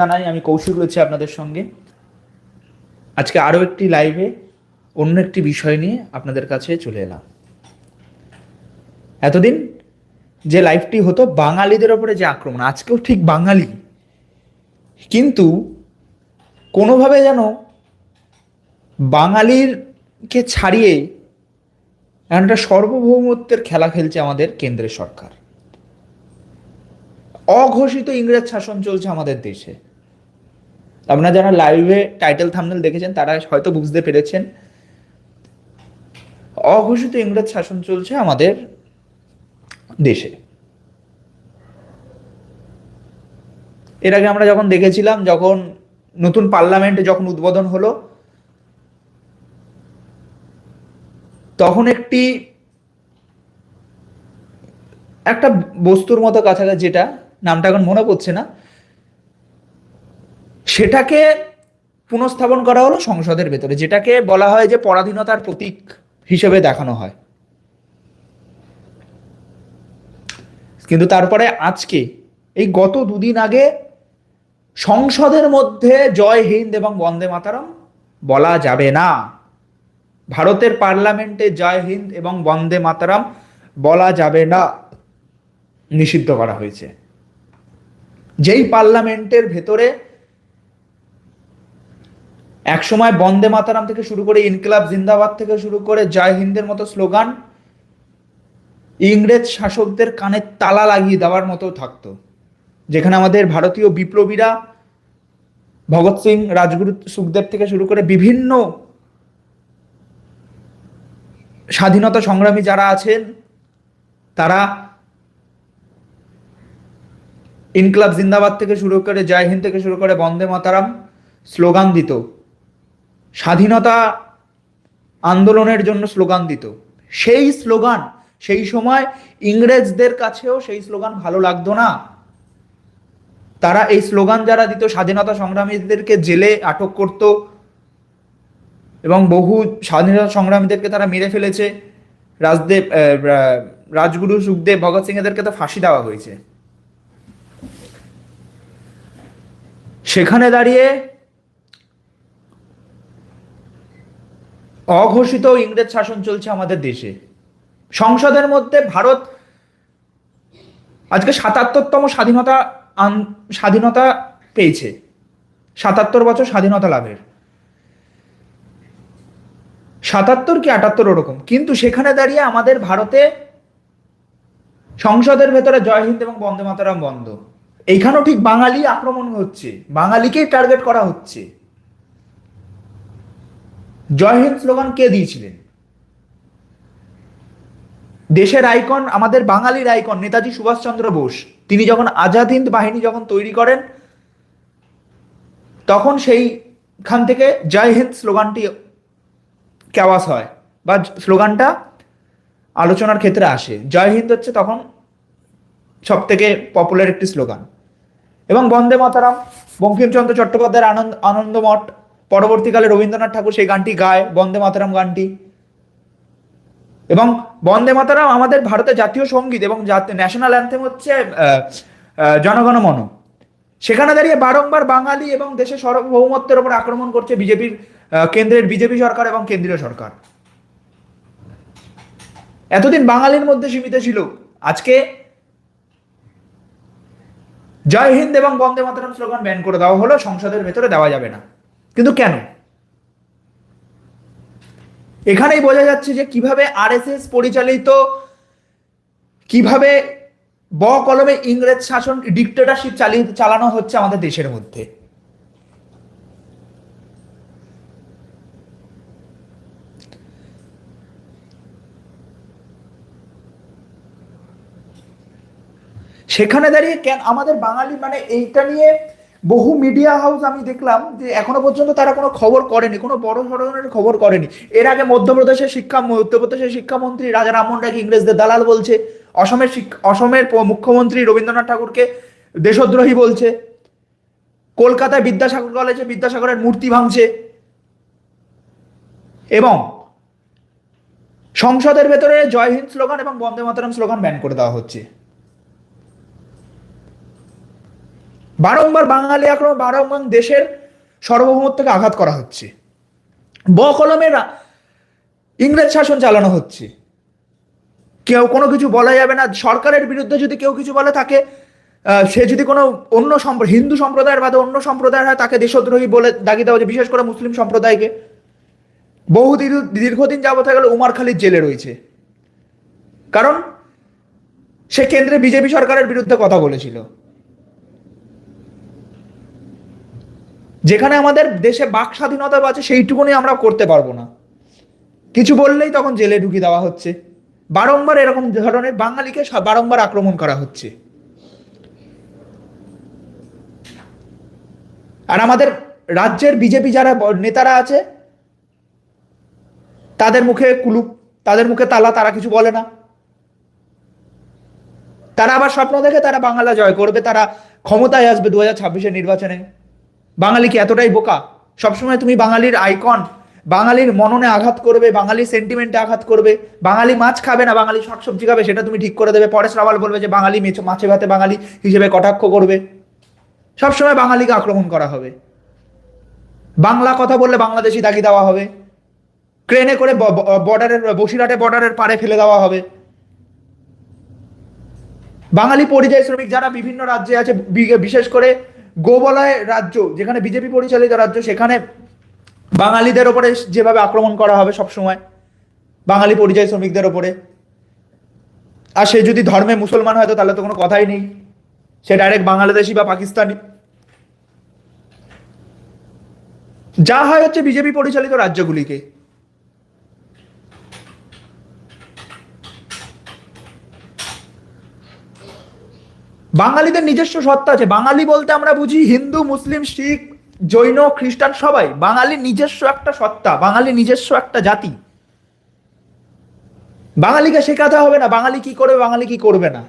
জানাই, আমি কৌশিক রয়েছে আপনাদের সঙ্গে। আজকে আরও একটি লাইভে অন্য একটি বিষয় নিয়ে আপনাদের কাছে চলে এলাম। এতদিন যে লাইভটি হতো, বাঙালিদের ওপরে যে আক্রমণ, আজকেও ঠিক বাঙালি। কিন্তু কোনোভাবে যেন বাঙালিরকে ছাড়িয়ে একটা সার্বভৌমত্বের খেলা খেলছে আমাদের কেন্দ্রের সরকার। অঘোষিত ইংরেজ শাসন চলছে আমাদের দেশে। আপনারা যারা লাইভে টাইটেল থামনেল দেখেছেন, তারা হয়তো বুঝতে পেরেছেন। অঘোষিত ইংরেজ শাসন চলছে আমাদের দেশে। এর আগে আমরা যখন দেখেছিলাম, যখন নতুন পার্লামেন্টে যখন উদ্বোধন হলো, তখন একটি একটা বস্তুর মতো কাছাকাছি যেটা, নামটা এখন মনে পড়ছে না সেটাকে পুনঃস্থাপন করা হলো সংসদের ভেতরে, যেটাকে বলা হয় যে পরাধীনতার প্রতীক হিসেবে দেখানো হয়। কিন্তু তারপরে আজকে, এই গত দুদিন আগে সংসদের মধ্যে জয় হিন্দ এবং বন্দে মাতারম বলা যাবে না। ভারতের পার্লামেন্টে জয় হিন্দ এবং বন্দে মাতারাম বলা যাবে না, নিষিদ্ধ করা হয়েছে। যেই পার্লামেন্টের ভেতরে একসময় বন্দে মাতারাম থেকে শুরু করে ইনকিলাব জিন্দাবাদ থেকে শুরু করে জয় হিন্দের মতো স্লোগান ইংরেজ শাসকদের কানে তালা লাগিয়ে দেওয়ার মতো থাকতো। যেখানে আমাদের ভারতীয় বিপ্লবীরা ভগৎ সিং, রাজগুরু সুখদেব থেকে শুরু করে বিভিন্ন স্বাধীনতা সংগ্রামী যারা আছেন, তারা ইনকলাব জিন্দাবাদ থেকে শুরু করে জয় হিন্দ থেকে শুরু করে বন্দে মাতারাম স্লোগান দিত। স্বাধীনতা আন্দোলনের জন্য স্লোগান দিত। সেই স্লোগান, সেই সময় ইংরেজদের কাছেও সেই স্লোগান ভালো লাগতো না। তারা এই স্লোগান যারা দিত, স্বাধীনতা সংগ্রামীদেরকে জেলে আটক করত এবং বহু স্বাধীনতা সংগ্রামীদেরকে তারা মেরে ফেলেছে। রাজদেব রাজগুরু সুখদেব, ভগৎ সিং এদেরকে তো ফাঁসি দেওয়া হয়েছে। সেখানে দাঁড়িয়ে অঘোষিত ইংরেজ শাসন চলছে আমাদের দেশে। সংসদের মধ্যে ভারত আজকে সাতাত্তরতম স্বাধীনতা স্বাধীনতা পেয়েছে। সাতাত্তর বছর স্বাধীনতা লাভের। সাতাত্তর কি আটাত্তর ওরকম। কিন্তু সেখানে দাঁড়িয়ে আমাদের ভারতে সংসদের ভেতরে জয় হিন্দ এবং বন্দে মাতারাম বন্ধ। এইখানেও ঠিক বাঙালি আক্রমণ হচ্ছে। বাঙালিকেই টার্গেট করা হচ্ছে। জয় হিন্দ স্লোগান কে দিয়েছিলেন? দেশের আইকন, আমাদের বাঙালির আইকন, নেতাজি সুভাষচন্দ্র বোস। তিনি যখন আজাদ হিন্দ বাহিনী যখন তৈরি করেন, তখন সেইখান থেকে জয় হিন্দ স্লোগানটি ক্যাওয়াস হয় বা স্লোগানটা আলোচনার ক্ষেত্রে আসে। জয় হিন্দ হচ্ছে তখন সব থেকে পপুলার একটি স্লোগান। এবং বন্দে মাতারাম, বঙ্কিমচন্দ্র চট্টোপাধ্যায়ের আনন্দ, আনন্দমঠ পরবর্তীকালে রবীন্দ্রনাথ ঠাকুর সেই গানটি গায়, বন্দে মাতারাম গানটি। এবং বন্দে মাতারাম আমাদের ভারতের জাতীয় সংগীত এবং ন্যাশনাল অ্যান্থেম হচ্ছে জনগণ মন সেখানে দাঁড়িয়ে বারংবার বাঙালি এবং দেশের সার্বভৌমত্বের উপর আক্রমণ করছে বিজেপির কেন্দ্রের বিজেপি সরকার এবং কেন্দ্রীয় সরকার। এতদিন বাঙালির মধ্যে সীমিত ছিল। আজকে জয় হিন্দ এবং বন্দে মাতরম স্লোগান ব্যান করে দেওয়া হলো, সংসদের ভেতরে দেওয়া যাবে না। কিন্তু কেন? এখানেই বোঝা যাচ্ছে যে কীভাবে আরএসএস পরিচালিত, কীভাবে ব কলমে ইংরেজ শাসন ডিক্টেটারশিপ চালিয়ে, চালানো হচ্ছে আমাদের দেশের মধ্যে। সেখানে দাঁড়িয়ে কেন আমাদের বাঙালি মানে এইটা নিয়ে বহু মিডিয়া হাউস আমি দেখলাম যে এখনও পর্যন্ত তারা কোনো খবর করেনি, কোনো বড় ধরনের খবর করেনি। এর আগে মধ্যপ্রদেশের শিক্ষা মধ্যপ্রদেশের শিক্ষামন্ত্রী রাজা রামমোহন রায়কে ইংরেজদের দালাল বলছে, অসমের অসমের মুখ্যমন্ত্রী রবীন্দ্রনাথ ঠাকুরকে দেশদ্রোহী বলছে, কলকাতায় বিদ্যাসাগর কলেজে বিদ্যাসাগরের মূর্তি ভাঙছে। এবং সংসদের ভেতরে জয় হিন্দ স্লোগান এবং বন্দে মাতরম স্লোগান ব্যান করে দেওয়া হচ্ছে। বারংবার বাঙালি আক্রমণ বারংবার দেশের সার্বভৌমত্বকে আঘাত করা হচ্ছে। ব কলমের ইংরেজ শাসন চালানো হচ্ছে। কেউ কোনো কিছু বলা যাবে না। সরকারের বিরুদ্ধে যদি কেউ কিছু বলে তাকে সে যদি কোনো অন্য হিন্দু সম্প্রদায়ের বাদে অন্য সম্প্রদায়ের হয় তাকে দেশদ্রোহী বলে দাগি দেওয়া হচ্ছে, বিশেষ করে মুসলিম সম্প্রদায়কে। বহু দীর্ঘদিন যাবত হয়ে গেল উমারখালির জেলে রয়েছে। কারণ সে কেন্দ্রে বিজেপি সরকারের বিরুদ্ধে কথা বলেছিল। যেখানে আমাদের দেশে বাক স্বাধীনতা আছে, সেইটুকুনি আমরা করতে পারব না। কিছু বললেই তখন জেলে ঢুকিয়ে দেওয়া হচ্ছে। বারংবার এরকম ধরনের, বাঙালিকে বারংবার আক্রমণ করা হচ্ছে। আর আমাদের রাজ্যের বিজেপি যারা নেতারা আছে, তাদের মুখে কুলুপ, তাদের মুখে তালা, তারা কিছু বলে না। তারা আবার স্বপ্ন দেখে তারা বাংলা জয় করবে, তারা ক্ষমতায় আসবে দু হাজার ছাব্বিশের নির্বাচনে। বাঙালি কি এতটাই বোকা? সবসময় তুমি বাঙালির আইকন বাঙালির মননে আঘাত করবে বাঙালির সেন্টিমেন্টে আঘাত করবে, বাঙালি মাছ খাবে না, বাঙালি শাকসবজি খাবে, সেটা তুমি ঠিক করে দেবে। পরেশ রাওয়াল বলবে যে বাঙালি মেছ- মাছে ভাতে বাঙালি হিসেবে কটাক্ষ করবে। সবসময় বাঙালিকে আক্রমণ করা হবে। বাংলা কথা বললে বাংলাদেশি দাগি দেওয়া হবে। ক্রেনে করে বর্ডারের, বসিরহাটে বর্ডারের পারে ফেলে দেওয়া হবে। বাঙালি পরিযায়ী শ্রমিক যারা বিভিন্ন রাজ্যে আছে বিশেষ করে গোবলয় রাজ্য, যেখানে বিজেপি পরিচালিত রাজ্য, সেখানে বাঙালিদের ওপরে যেভাবে আক্রমণ করা হবে সব সময় বাঙালি পরিযায়ী শ্রমিকদের ওপরে। আর সে যদি ধর্মে মুসলমান হয় তো তাহলে তো কোনো কথাই নেই। সে ডাইরেক্ট বাংলাদেশি বা পাকিস্তানি। যা হয় হচ্ছে বিজেপি পরিচালিত রাজ্যগুলিকে। বাঙালিদের নিজস্ব সত্তা আছে। বাঙালি বলতে আমরা বুঝি হিন্দু, মুসলিম, শিখ, জৈন, খ্রিস্টান সবাই। বাঙালি নিজস্ব একটা সত্তা, বাঙালি নিজস্ব একটা জাতি। বাঙালিকে শেখাতে হবে না, বাঙালি কি করবে, বাঙালি কি করবে না।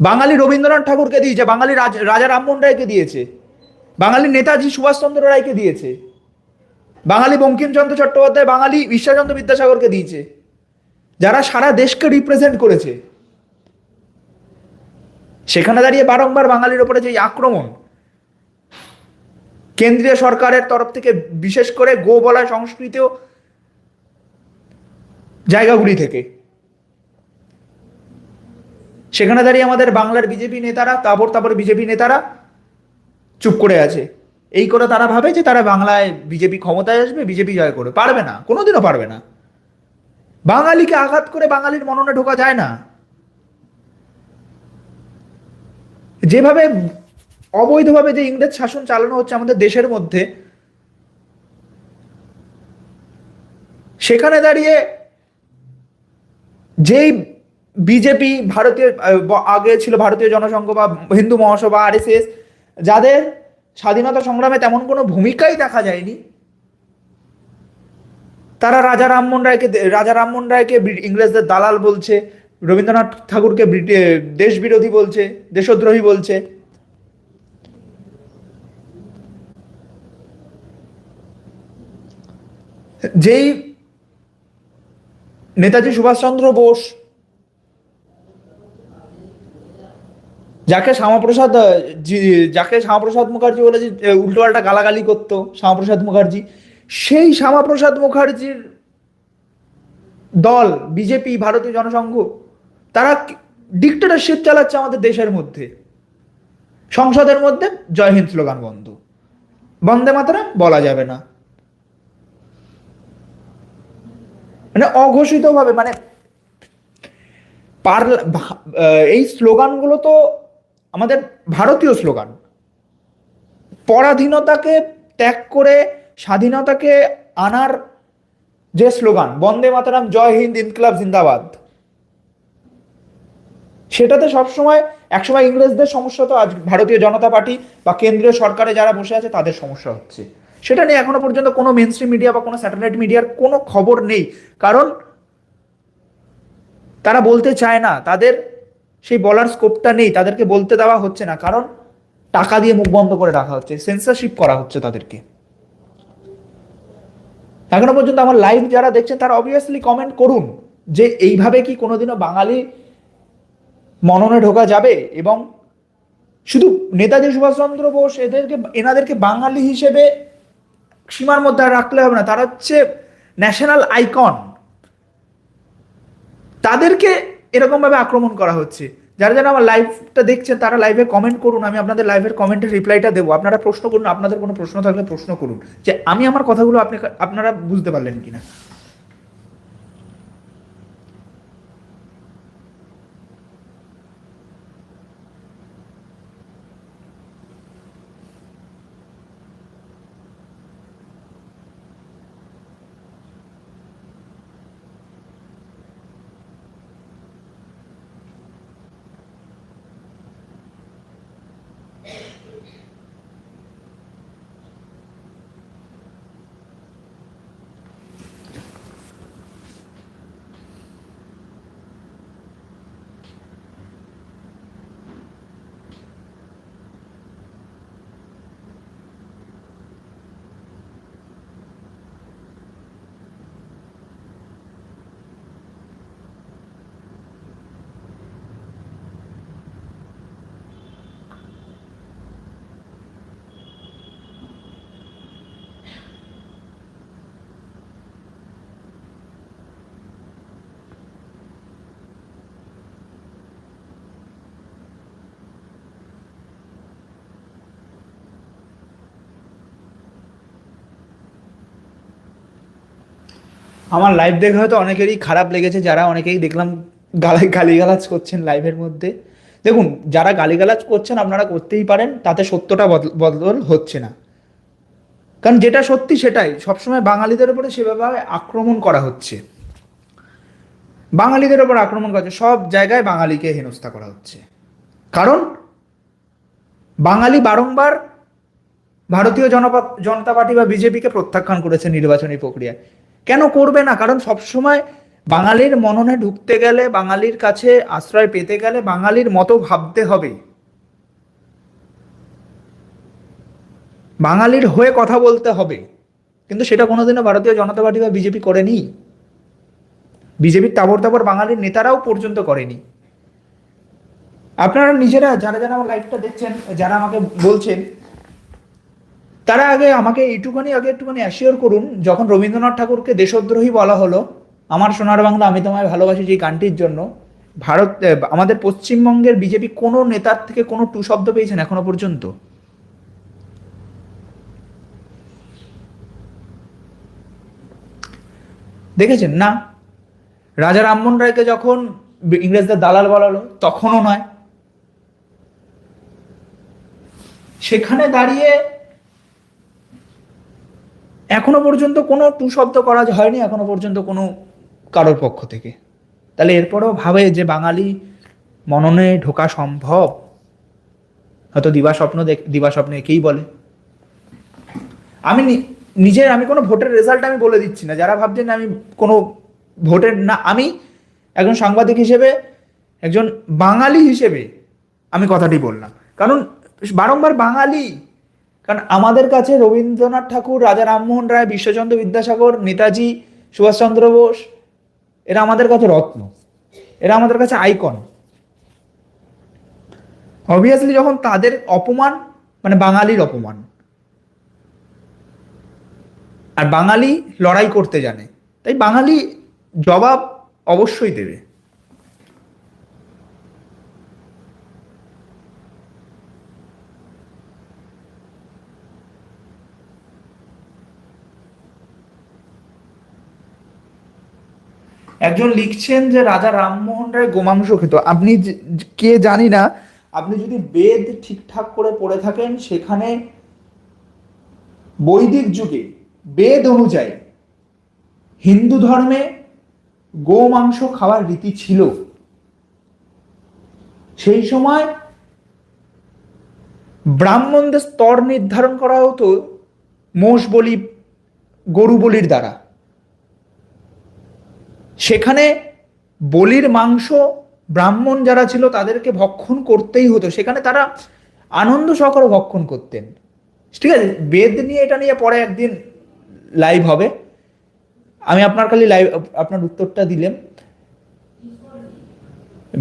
বাঙালি রবীন্দ্রনাথ ঠাকুরকে দিয়েছে, বাঙালি রাজ- রামমোহন রায়কে দিয়েছে, বাঙালি নেতাজি সুভাষচন্দ্র রায়কে দিয়েছে, বাঙালি বঙ্কিমচন্দ্র চট্টোপাধ্যায়, বাঙালি ঈশ্বরচন্দ্র বিদ্যাসাগরকে দিয়েছে, যারা সারা দেশকে রিপ্রেজেন্ট করেছে। সেখানে দাঁড়িয়ে বারংবার বাঙালির ওপরে যে আক্রমণ, কেন্দ্রীয় সরকারের তরফ থেকে বিশেষ করে গো বলা সংস্কৃত জায়গাগুলি থেকে। সেখানে দাঁড়িয়ে আমাদের বাংলার বিজেপি নেতারা তারপর তারপর বিজেপি নেতারা চুপ করে আছে। এই করে তারা ভাবে যে তারা বাংলায় বিজেপি ক্ষমতায় আসবে, বিজেপি জয় করবে। পারবে না, কোনোদিনও পারবে না। বাঙালিকে আঘাত করে বাঙালির মননে ঢোকা যায় না। যেভাবে অবৈধভাবে যে ইংরেজ শাসন চালানো হচ্ছে আমাদের দেশের মধ্যে, সেখানে দাঁড়িয়ে যেই বিজেপি ভারতীয় আগে ছিল ভারতীয় জনসংঘ বা হিন্দু মহাসভা, আরএসএস, যাদের স্বাধীনতা সংগ্রামে তেমন কোনো ভূমিকাই দেখা যায়নি, তারা রাজা রামমোহন রায়কে রাজা রামমোহন রায়কে ইংরেজদের দালাল বলছে রবীন্দ্রনাথ ঠাকুরকে দেশ বিরোধী বলছে, দেশদ্রোহী বলছে। যেই নেতাজি সুভাষচন্দ্র বোস, যাকে শ্যামাপ্রসাদ যাকে শ্যামাপ্রসাদ মুখার্জি বলে যে উল্টোপাল্টা গালাগালি করতো, শ্যামাপ্রসাদ মুখার্জি, সেই শ্যামাপ্রসাদ মুখার্জির দল, বিজেপি, ভারতীয় জনসংঘ তারা ডিক্টেটরশিপ চালাচ্ছে আমাদের দেশের মধ্যে। সংসদের মধ্যে জয় হিন্দ স্লোগান বন্ধ। বন্দে মাতরম বলা যাবে না। মানে অঘোষিতভাবে মানে পার্লা এই স্লোগানগুলো তো আমাদের ভারতীয় স্লোগান। পরাধীনতাকে ত্যাগ করে স্বাধীনতাকে আনার যে স্লোগান, বন্দে মাতারাম, জয় হিন্দ, ইনকলাব, জিন্দাবাদ সেটাতে সবসময় একসময় ইংরেজদের সমস্যা তো আজ ভারতীয় জনতা পার্টি বা কেন্দ্রীয় সরকারে যারা বসে আছে তাদের সমস্যা হচ্ছে। সেটা নিয়ে এখনও পর্যন্ত কোনো মেন মিডিয়া বা কোনো স্যাটেলাইট মিডিয়ার কোনো খবর নেই। কারণ তারা বলতে চায় না, তাদের সেই বলার স্কোপটা নেই, তাদেরকে বলতে দেওয়া হচ্ছে না। কারণ টাকা দিয়ে মুখ বন্ধ করে রাখা হচ্ছে সেন্সারশিপ করা হচ্ছে তাদেরকে। এখনও পর্যন্ত আমার লাইভ যারা দেখছেন, তারা অবভিয়াসলি কমেন্ট করুন যে এইভাবে কি কোনোদিনও বাঙালি মননে ঢোকা যাবে এবং শুধু নেতাজি সুভাষচন্দ্র বোস এদেরকে, এনাদেরকে বাঙালি হিসেবে সীমার মধ্যে রাখলে হবে না। তারা হচ্ছে ন্যাশনাল আইকন তাদেরকে এরকমভাবে আক্রমণ করা হচ্ছে। যারা যারা আমার লাইভটা দেখছেন, তারা লাইভে কমেন্ট করুন, আমি আপনাদের লাইভের কমেন্টের রিপ্লাইটা দেবো। আপনারা প্রশ্ন করুন, আপনাদের কোনো প্রশ্ন থাকলে প্রশ্ন করুন। যে আমি আমার কথাগুলো আপনি, আপনারা বুঝতে পারলেন কিনা। আমার লাইভ দেখে হয়তো অনেকেরই খারাপ লেগেছে, যারা অনেকেই দেখলাম গালাই গালিগালাজ করছেন লাইভের মধ্যে। দেখুন, যারা গালিগালাজ করছেন, আপনারা করতেই পারেন, তাতে সত্যটা বদল হচ্ছে না। কারণ যেটা সত্যি সেটাই, সবসময় বাঙালিদের উপরে সেভাবে আক্রমণ করা হচ্ছে। বাঙালিদের উপর আক্রমণ করা হচ্ছে, সব জায়গায় বাঙালিকে হেনস্থা করা হচ্ছে। কারণ, বাঙালি বারংবার ভারতীয় জনপা জনতা পার্টি বা বিজেপিকে প্রত্যাখ্যান করেছে নির্বাচনী প্রক্রিয়ায়। কেন করবে না? কারণ সবসময় বাঙালির মননে ঢুকতে গেলে, বাঙালির কাছে আশ্রয় পেতে গেলে বাঙালির মতো ভাবতে হবে। বাঙালির হয়ে কথা বলতে হবে। কিন্তু সেটা কোনোদিনও ভারতীয় জনতা পার্টি বা বিজেপি করেনি। বিজেপির তাবর তাবর বাঙালির নেতারাও পর্যন্ত করেনি। আপনারা নিজেরা, যারা যারা আমার লাইভটা দেখছেন, যারা আমাকে বলছেন তারা আগে আমাকে এইটুখানি আগে একটুখানি অ্যাসিওর করুন, যখন রবীন্দ্রনাথ ঠাকুরকে দেশদ্রোহী বলা হলো, আমার সোনার বাংলা আমি তোমায় ভালোবাসি যে গানটির জন্য, ভারত আমাদের পশ্চিমবঙ্গের বিজেপি কোনো নেতার থেকে কোনো টু শব্দ পেয়েছেন এখনও পর্যন্ত? দেখেছেন? না। রাজা রামমোহন রায়কে যখন ইংরেজদের দালাল বলা হলো, তখনও নয়। সেখানে দাঁড়িয়ে এখনও পর্যন্ত কোনো টু শব্দ করা হয়নি, এখনও পর্যন্ত কোনো কারোর পক্ষ থেকে। তাহলে এরপরেও ভাবে যে বাঙালি মননে ঢোকা সম্ভব, হয়তো দিবা স্বপ্ন দেখ, দিবা স্বপ্নে একেই বলে। আমি নিজের, আমি কোনো ভোটের রেজাল্ট আমি বলে দিচ্ছি না। যারা ভাবছেন আমি কোনো ভোটের না, আমি একজন সাংবাদিক হিসেবে, একজন বাঙালি হিসেবে আমি কথাটি বললাম। কারণ বারংবার বাঙালি কারণ আমাদের কাছে রবীন্দ্রনাথ ঠাকুর, রাজা রামমোহন রায়, বিশ্বচন্দ্র বিদ্যাসাগর, নেতাজি, সুভাষচন্দ্র বোস, এরা আমাদের কাছে রত্ন। এরা আমাদের কাছে আইকন অবভিয়াসলি যখন তাদের অপমান মানে বাঙালির অপমান, আর বাঙালি লড়াই করতে জানে, তাই বাঙালি জবাব অবশ্যই দেবে। একজন লিখছেন যে রাজা রামমোহন রায় গোমাংস খেত। আপনি কে জানি না, আপনি যদি বেদ ঠিকঠাক করে পড়ে থাকেন, সেখানে বৈদিক যুগে বেদ অনুযায়ী হিন্দু ধর্মে গোমাংস খাওয়ার রীতি ছিল। সেই সময় ব্রাহ্মণদের স্তর নির্ধারণ করা হতো মোষ বলি, গরু বলির দ্বারা। সেখানে বলির মাংস ব্রাহ্মণ যারা ছিল তাদেরকে ভক্ষণ করতেই হতো। সেখানে তারা আনন্দ সহকারে ভক্ষণ করতেন। ঠিক আছে? বেদ নিয়ে এটা নিয়ে পরে একদিন লাইভ হবে। আমি আপনার খালি লাইভ আপনার উত্তরটা দিলেন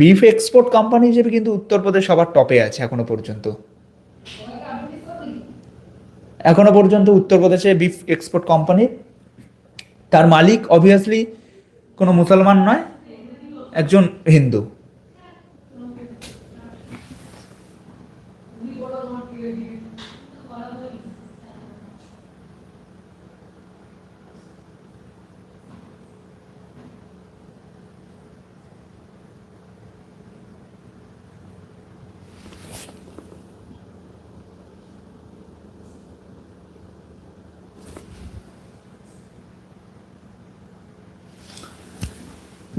বিফ এক্সপোর্ট কোম্পানি হিসেবে কিন্তু উত্তরপ্রদেশ সবার টপে আছে এখনও পর্যন্ত। এখনও পর্যন্ত উত্তরপ্রদেশে বিফ এক্সপোর্ট কোম্পানি তার মালিক অবভিয়াসলি কোনো মুসলমান নয় একজন হিন্দু।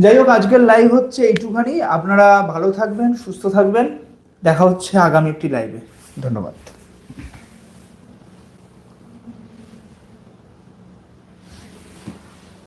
যাই হোক আজকের লাইভ হচ্ছে এইটুখানি। আপনারা ভালো থাকবেন, সুস্থ থাকবেন। দেখা হচ্ছে আগামী একটি লাইভে ধন্যবাদ।